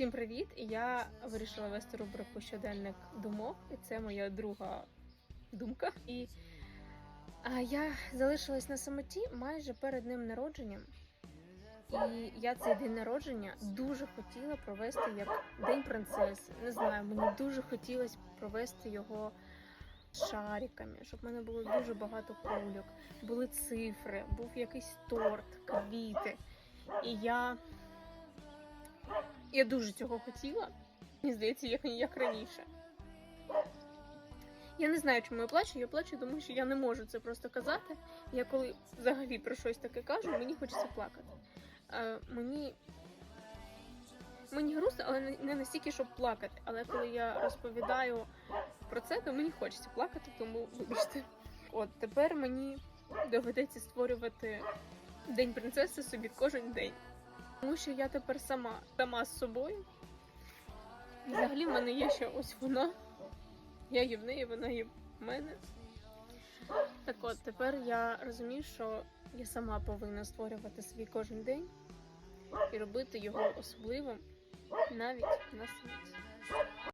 Всім привіт! Я вирішила вести рубрику щоденник думок, і це моя друга думка. І я залишилась на самоті майже перед днем народженням. І я цей день народження дуже хотіла провести як День принцеси. Не знаю, мені дуже хотілося провести його шариками, щоб в мене було дуже багато кульок, були цифри, був якийсь торт, квіти. І я я дуже цього хотіла. Мені здається, як, як раніше. Я не знаю, чому я плачу. Я плачу, тому що я не можу це просто казати. Я коли взагалі про щось таке кажу, мені хочеться плакати. Е, мені мені грустно, але не настільки, щоб плакати. Але коли я розповідаю про це, то мені хочеться плакати, тому вибачте. От тепер мені доведеться створювати День принцеси собі кожен день. Тому що я тепер сама, сама з собою. Взагалі в мене є ще ось вона. Я є в неї, вона є в мене. Так от, тепер я розумію, що я сама повинна створювати свій кожен день і робити його особливим навіть на світі.